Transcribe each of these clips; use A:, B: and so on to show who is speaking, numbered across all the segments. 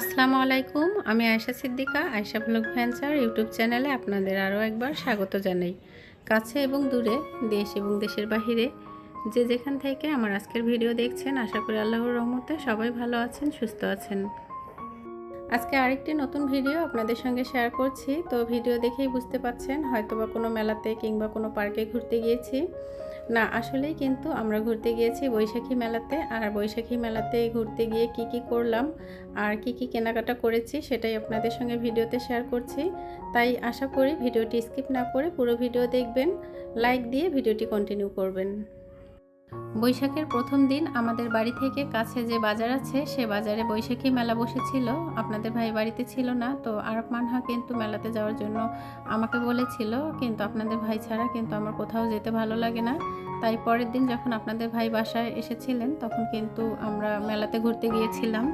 A: আসসালামু আলাইকুম, আমি Ayesha Siddika, Ayesha blog venture YouTube চ্যানেলে আপনাদের আরও একবার স্বাগত জানাই। কাছে এবং দূরে, দেশ এবং দেশের বাহিরে, যে যেখান থেকে আমার আজকের ভিডিও দেখছেন, আশা করি আল্লাহর রহমতে সবাই ভালো আছেন, সুস্থ আছেন। আজকে আরেকটি নতুন ভিডিও আপনাদের সঙ্গে শেয়ার করছি। তো ভিডিও দেখেই বুঝতে পাচ্ছেন হয়তো বা কোনো মেলাতে কিংবা কোনো পার্কে ঘুরতে গিয়েছি। না, আসলেই কিন্তু আমরা ঘুরতে গিয়েছি বৈশাখী মেলাতে। আর বৈশাখী মেলাতে ঘুরতে গিয়ে কি কি করলাম আর কি কি কেনাকাটা করেছি সেটাই আপনাদের সঙ্গে ভিডিওতে শেয়ার করছি। তাই আশা করি ভিডিওটি স্কিপ না করে পুরো ভিডিও দেখবেন লাইক দিয়ে ভিডিওটি কন্টিনিউ করবেন। বৈশাখের প্রথম দিন আমাদের বাড়ি থেকে কাছে যে বাজার আছে, সে বাজারে বৈশাখী মেলা বসেছিল। আপনাদের ভাই বাড়িতে ছিল না, তো আরব মানহা কিন্তু মেলাতে যাওয়ার জন্য আমাকে বলেছিল। কিন্তু আপনাদের ভাই ছাড়া কিন্তু আমার কোথাও যেতে ভালো লাগে না। তাই পরের দিন যখন আপনাদের ভাই বাসায় এসেছিলেন, তখন কিন্তু আমরা মেলাতে ঘুরতে গিয়েছিলাম।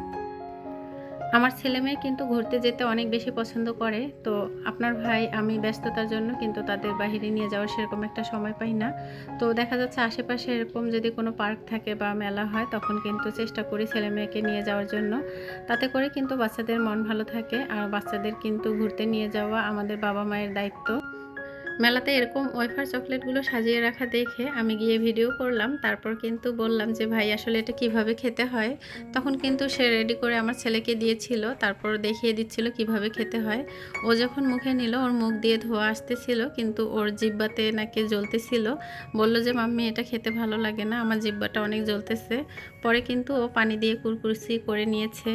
A: আমার ছেলে মেয়ে কিন্তু ঘুরতে যেতে অনেক বেশি পছন্দ করে, তো আপনার ভাই, আমি ব্যস্ততার জন্য কিন্তু তাদের বাহিরে নিয়ে যাওয়ার সেরকম একটা সময় পাই না। তো দেখা যাচ্ছে আশেপাশে এরকম যদি কোনো পার্ক থাকে বা মেলা হয়, তখন কিন্তু চেষ্টা করি ছেলে মেয়েকে নিয়ে যাওয়ার জন্য। তাতে করে কিন্তু বাচ্চাদের মন ভালো থাকে, আর বাচ্চাদের কিন্তু ঘুরতে নিয়ে যাওয়া আমাদের বাবা মায়ের দায়িত্ব। মেলাতে এরকম ওয়েফার চকলেটগুলো সাজিয়ে রাখা দেখে আমি গিয়ে ভিডিও করলাম। তারপর কিন্তু বললাম যে, ভাই, আসলে এটা কীভাবে খেতে হয়? তখন কিন্তু সে রেডি করে আমার ছেলেকে দিয়েছিল। তারপর দেখিয়ে দিচ্ছিল কীভাবে খেতে হয়। ও যখন মুখে নিল, ওর মুখ দিয়ে ধোয়া আসতেছিল, কিন্তু ওর জিব্বাতে নাকি জ্বলতেছিল। বলল যে, মাম্মি, এটা খেতে ভালো লাগে না, আমার জিব্বাটা অনেক জ্বলতেছে। পরে কিন্তু ও পানি দিয়ে কুরকুরসি করে নিয়েছে।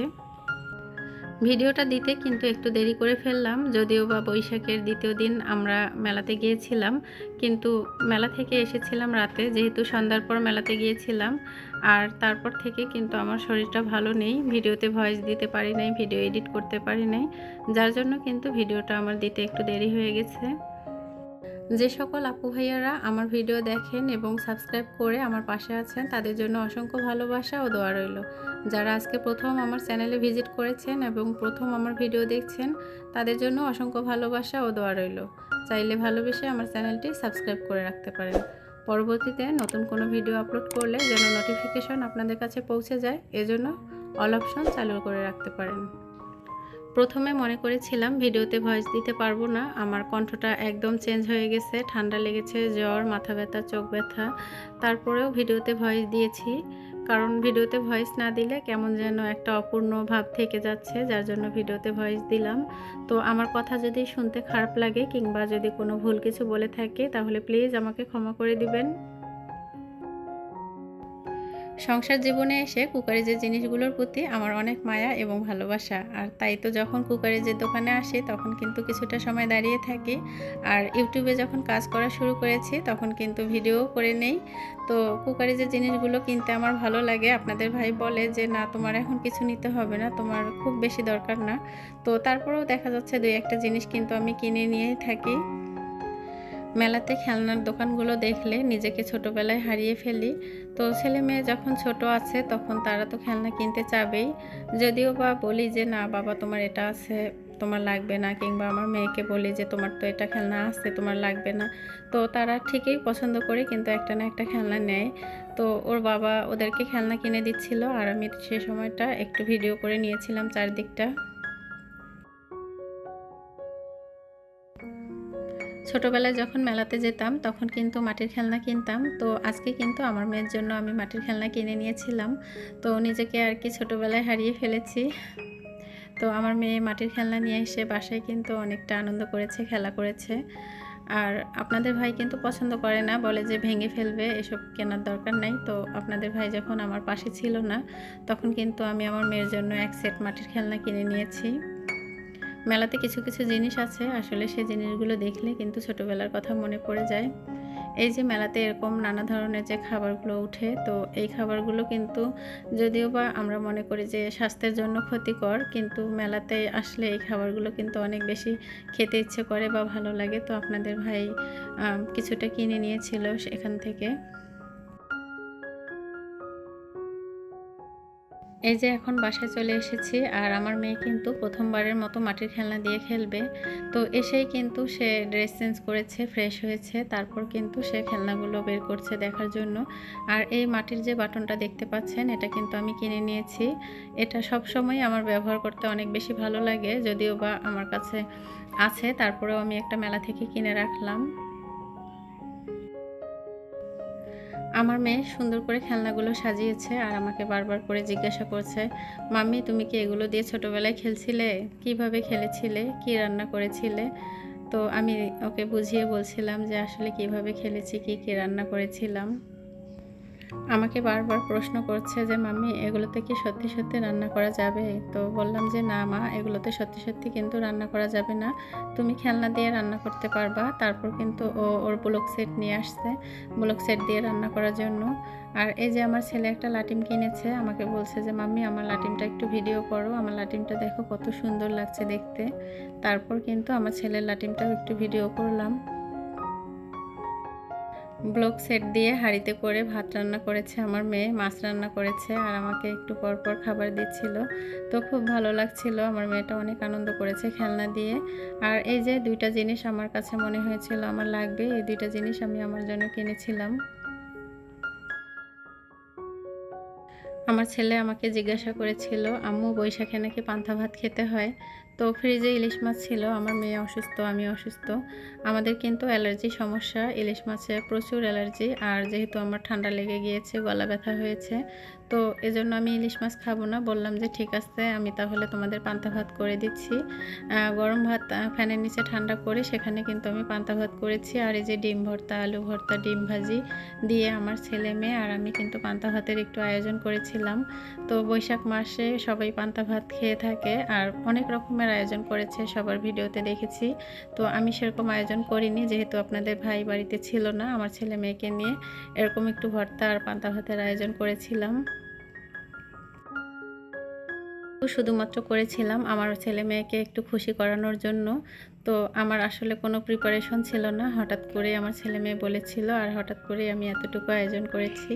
A: ভিডিওটা দিতে কিন্তু একটু দেরি করে ফেললাম। যদিও বা বৈশাখের দ্বিতীয় দিন আমরা মেলাতে গিয়েছিলাম, কিন্তু মেলা থেকে এসেছিলাম রাতে, যেহেতু সন্ধ্যার পর মেলাতে গিয়েছিলাম। আর তারপর থেকে কিন্তু আমার শরীরটা ভালো নেই, ভিডিওতে ভয়েস দিতে পারি নাই, ভিডিও এডিট করতে পারি নাই। যার জন্য কিন্তু ভিডিওটা আমার দিতে একটু দেরি হয়ে গেছে। যে সকল আপু ভাইয়ারা আমার ভিডিও দেখেন এবং সাবস্ক্রাইব করে আমার পাশে আছেন, তাদের জন্য অসংখ্য ভালোবাসা ও দোয়া রইল। যারা আজকে প্রথম আমার চ্যানেলে ভিজিট করেছেন এবং প্রথম আমার ভিডিও দেখছেন, তাদের জন্য অসংখ্য ভালোবাসা ও দোয়া রইল। চাইলে ভালোবেসে আমার চ্যানেলটি সাবস্ক্রাইব করে রাখতে পারেন। পরবর্তীতে নতুন কোনো ভিডিও আপলোড করলে যেন নোটিফিকেশন আপনাদের কাছে পৌঁছে যায়, এজন্য অল অপশন চালু করে রাখতে পারেন। প্রথমে মনে করেছিলাম ভিডিওতে ভয়েস দিতে পারব না। আমার কণ্ঠটা একদম চেঞ্জ হয়ে গেছে, ঠান্ডা লেগেছে, জ্বর, মাথা ব্যথা, চোখ ব্যথা। তারপরেও ভিডিওতে ভয়েস দিয়েছি। কারণ ভিডিওতে ভয়েস না দিলে কেমন যেন একটা অপূর্ণ ভাব থেকে যাচ্ছে, যার জন্য ভিডিওতে ভয়েস দিলাম। তো আমার কথা যদি শুনতে খারাপ লাগে কিংবা যদি কোনো ভুল কিছু বলে থাকে, তাহলে প্লিজ আমাকে ক্ষমা করে দিবেন। সংসার জীবনে এসে কুকারিজের জিনিসগুলোর প্রতি আমার অনেক মায়া এবং ভালোবাসা। আর তাই তো যখন কুকারিজের দোকানে আসি, তখন কিন্তু কিছুটা সময় দাঁড়িয়ে থাকি। আর ইউটিউবে যখন কাজ করা শুরু করেছি, তখন কিন্তু ভিডিও করে নেই। তো কুকারিজের জিনিসগুলো কিনতে আমার ভালো লাগে, আপনাদের ভাই বলে যে, না, তোমার এখন কিছু নিতে হবে না, তোমার খুব বেশি দরকার না। তো তারপরেও দেখা যাচ্ছে দুই একটা জিনিস কিন্তু আমি কিনে নিয়েই থাকি। মেলাতে খেলনার দোকানগুলো দেখলে নিজেকে ছোটোবেলায় হারিয়ে ফেলি। তো ছেলে মেয়ে যখন ছোট আছে, তখন তারা তো খেলনা কিনতে চাবেই। যদিও বা বলি যে, না বাবা, তোমার এটা আছে, তোমার লাগবে না। কিংবা আমার মেয়েকে বলি যে, তোমার তো এটা খেলনা আছে, তোমার লাগবে না। তো তারা ঠিকই পছন্দ করে, কিন্তু একটা না একটা খেলনা নেয়। তো ওর বাবা ওদেরকে খেলনা কিনে দিচ্ছিল, আর আমি সে সময়টা একটু ভিডিও করে নিয়েছিলাম চারদিকটা। ছোটোবেলায় যখন মেলাতে যেতাম, তখন কিন্তু মাটির খেলনা কিনতাম। তো আজকে কিন্তু আমার মেয়ের জন্য আমি মাটির খেলনা কিনে নিয়েছিলাম। তো নিজেকে আর কি ছোটোবেলায় হারিয়ে ফেলেছি। তো আমার মেয়ে মাটির খেলনা নিয়ে এসে বাসায় কিন্তু অনেকটা আনন্দ করেছে, খেলা করেছে। আর আপনাদের ভাই কিন্তু পছন্দ করে না, বলে যে ভেঙে ফেলবে, এসব কেনার দরকার নাই। তো আপনাদের ভাই যখন আমার পাশে ছিল না, তখন কিন্তু আমি আমার মেয়ের জন্য এক সেট মাটির খেলনা কিনে নিয়েছি। মেলাতে কিছু কিছু জিনিস আছে, আসলে সেই জিনিসগুলো দেখলে কিন্তু ছোটোবেলার কথা মনে পড়ে যায়। এই যে মেলাতে এরকম নানা ধরনের যে খাবারগুলো উঠে তো এই খাবারগুলো কিন্তু যদিও বা আমরা মনে করি যে স্বাস্থ্যের জন্য ক্ষতিকর, কিন্তু মেলাতে আসলে এই খাবারগুলো কিন্তু অনেক বেশি খেতে ইচ্ছে করে বা ভালো লাগে। তো আপনাদের ভাই কিছুটা কিনে নিয়েছিল সেখান থেকে। এই যে এখন বাসায় চলে এসেছি আর আমার মেয়ে কিন্তু প্রথমবারের মতো মাটির খেলনা দিয়ে খেলবে। তো এসেই কিন্তু সে ড্রেস চেঞ্জ করেছে ফ্রেশ হয়েছে। তারপর কিন্তু সে খেলনাগুলো বের করছে দেখার জন্য। আর এই মাটির যে বাটনটা দেখতে পাচ্ছেন, এটা কিন্তু আমি কিনে নিয়েছি। এটা সব সময় আমার ব্যবহার করতে অনেক বেশি ভালো লাগে, যদিও বা আমার কাছে আছে। তারপরেও আমি একটা মেলা থেকে কিনে রাখলাম। আমার মেয়ে সুন্দর করে খেলনাগুলো সাজিয়েছে আর আমাকে বারবার করে জিজ্ঞাসা করছে, মাম্মি, তুমি কি এগুলো দিয়ে ছোটোবেলায় খেলছিলে? কীভাবে খেলেছিলে? কি রান্না করেছিলে? তো আমি ওকে বুঝিয়ে বলছিলাম যে আসলে কীভাবে খেলেছি, কি কি রান্না করেছিলাম। আমাকে বারবার প্রশ্ন করছে যে, মাম্মি, এগুলোতে কি সত্যি সত্যি রান্না করা যাবে? তো বললাম যে, না মা, এগুলোতে সত্যি সত্যি কিন্তু রান্না করা যাবে না। তুমি খেলনা দিয়ে রান্না করতে পারবা। তারপর কিন্তু ও, ওর ব্লক সেট নিয়ে আসছে, ব্লক সেট দিয়ে রান্না করার জন্য। আর এই যে, আমার ছেলে একটা লাটিম কিনেছে, আমাকে বলছে যে, মাম্মি, আমার লাটিমটা একটু ভিডিও করো। আমার লাটিমটা দেখো কত সুন্দর লাগছে দেখতে। তারপর কিন্তু আমার ছেলের লাটিমটাও একটু ভিডিও করলাম। ব্লক সেট দিয়ে হাঁড়িতে করে ভাত রান্না করেছে আমার মেয়ে, মাছ রান্না করেছে আর আমাকে একটু পর পর খাবার দিচ্ছিল। তো খুব ভালো লাগছিল, আমার মেয়েটা অনেক আনন্দ করেছে খেলনা দিয়ে। আর এই যে দুইটা জিনিস আমার কাছে মনে হয়েছিল আমার লাগবে, এই দুইটা জিনিস আমি আমার জন্য কিনেছিলাম। আমার ছেলে আমাকে জিজ্ঞাসা করেছিল, আম্মু, বৈশাখে নাকি পান্তা ভাত খেতে হয়? তো ফ্রিজে ইলিশ মাছ ছিল, আমার মেয়ে অসুস্থ, আমি অসুস্থ। আমাদের কিন্তু অ্যালার্জি সমস্যা, ইলিশ মাছে প্রচুর অ্যালার্জি, আর যেহেতু আমার ঠান্ডা লেগে গিয়েছে, গলা ব্যথা হয়েছে তো এজন্য আমি ইলিশ মাছ খাব না। বললাম যে, ঠিক আছে, আমি তাহলে তোমাদের পান্তা ভাত করে দিচ্ছি। গরম ভাত ফ্যানের নিচে ঠান্ডা করে সেখানে কিন্তু আমি পান্তা ভাত করেছি। আর এই যে ডিম ভর্তা, আলু ভর্তা, ডিম ভাজি দিয়ে আমার ছেলে মেয়ে আর আমি কিন্তু পান্তা ভাতের একটু আয়োজন করেছিলাম। তো বৈশাখ মাসে সবাই পান্তা ভাত খেয়ে থাকে আর অনেক রকমের আয়োজন করেছে, সবার ভিডিওতে দেখেছি। তো আমি সেরকম আয়োজন করিনি, যেহেতু আপনাদের ভাই বাড়িতে ছিল না, আমার ছেলে মেয়েকে নিয়ে এরকম একটু ভর্তা আর পান্তা ভাতের আয়োজন করেছিলাম। শুধুমাত্র করেছিলাম আমার ছেলে মেয়েকে একটু খুশি করানোর জন্য। তো আমার আসলে কোনো প্রিপারেশন ছিল না। হঠাৎ করে আমার ছেলে মেয়ে বলেছিল আর হঠাৎ করে আমি এতটুকু আয়োজন করেছি।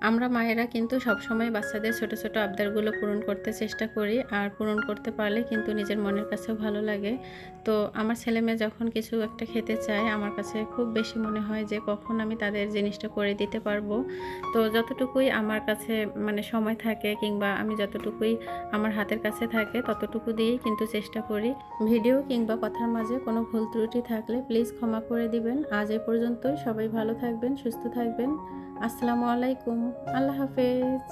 A: আমরা মায়েরা কিন্তু সবসময় বাচ্চাদের ছোট ছোট আবদারগুলো পূরণ করতে চেষ্টা করি আর পূরণ করতে পারলে কিন্তু নিজের মনের কাছেও ভালো লাগে। তো আমার ছেলে মেয়ে যখন কিছু একটা খেতে চায়, আমার কাছে খুব বেশি মনে হয় যে কখন আমি তাদের জিনিসটা করে দিতে পারব। তো যতটুকুই আমার কাছে মানে সময় থাকে কিংবা আমি যতটুকুই আমার হাতের কাছে থাকে, ততটুকু দিয়েই কিন্তু চেষ্টা করি। ভিডিও কিংবা কথার মাঝে কোনো ভুল ত্রুটি থাকলে প্লিজ ক্ষমা করে দিবেন। আজ এ পর্যন্তই। সবাই ভালো থাকবেন, সুস্থ থাকবেন। আসসালামু আলাইকুম। আল্লাহ হাফেজ।